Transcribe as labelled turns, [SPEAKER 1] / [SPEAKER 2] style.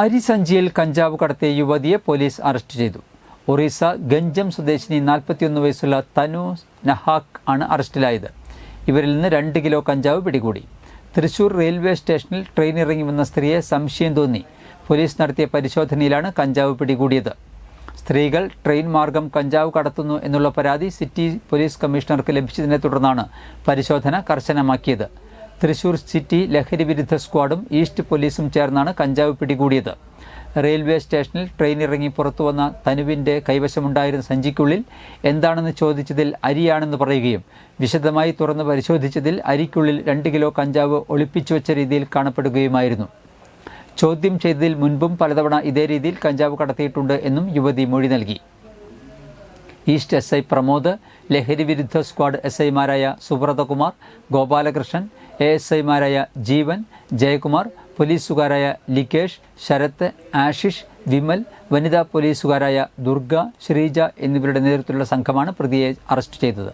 [SPEAKER 1] അരിസഞ്ചിയിൽ കഞ്ചാവ് കടത്തിയ യുവതിയെ പോലീസ് അറസ്റ്റ് ചെയ്തു. ഒറീസ ഗഞ്ചം സ്വദേശിനി നാൽപ്പത്തിയൊന്ന് വയസ്സുള്ള തനു നഹാക്ക് ആണ് അറസ്റ്റിലായത്. ഇവരിൽ നിന്ന് രണ്ട് കിലോ കഞ്ചാവ് പിടികൂടി. തൃശൂർ റെയിൽവേ സ്റ്റേഷനിൽ ട്രെയിൻ ഇറങ്ങി വന്ന സ്ത്രീയെ സംശയം തോന്നി. പോലീസ് നടത്തിയ പരിശോധനയിലാണ് കഞ്ചാവ് പിടികൂടിയത്. സ്ത്രീകൾ ട്രെയിൻ മാർഗം കഞ്ചാവ് കടത്തുന്നു എന്നുള്ള പരാതി സിറ്റി പോലീസ് കമ്മീഷണർക്ക് ലഭിച്ചതിനെ തുടർന്നാണ് പരിശോധന കർശനമാക്കിയത്. തൃശൂർ സിറ്റി ലഹരി വിരുദ്ധ സ്ക്വാഡും ഈസ്റ്റ് പോലീസും ചേർന്നാണ് കഞ്ചാവ് പിടികൂടിയത്. റെയിൽവേ സ്റ്റേഷനിൽ ട്രെയിൻ ഇറങ്ങി പുറത്തു വന്ന തനുവിന്റെ കൈവശമുണ്ടായിരുന്ന സഞ്ചിക്കുള്ളിൽ എന്താണെന്ന് ചോദിച്ചതിൽ അരിയാണെന്ന് പറയുകയും വിശദമായി തുറന്ന് പരിശോധിച്ചതിൽ അരിക്കുള്ളിൽ രണ്ട് കിലോ കഞ്ചാവ് ഒളിപ്പിച്ചു വെച്ച രീതിയിൽ കാണപ്പെടുകയുമായിരുന്നു. ചോദ്യം ചെയ്തതിൽ മുൻപും പലതവണ ഇതേ രീതിയിൽ കഞ്ചാവ് കടത്തിയിട്ടുണ്ട് എന്നും യുവതി മൊഴി നൽകി. ഈസ്റ്റ് എസ് ഐ പ്രമോദ് ലഹരി വിരുദ്ധ സ്ക്വാഡ് എസ് ഐമാരായ സുബ്രതകുമാർ ഗോപാലകൃഷ്ണൻ എ എസ് ഐമാരായ ജീവൻ ജയകുമാർ പോലീസുകാരായ ലികേഷ് ശരത്ത് ആഷിഷ് വിമൽ വനിതാ പോലീസുകാരായ ദുർഗ ശ്രീജ എന്നിവരുടെ നേതൃത്വത്തിലുള്ള സംഘമാണ് പ്രതിയെ അറസ്റ്റ് ചെയ്തത്.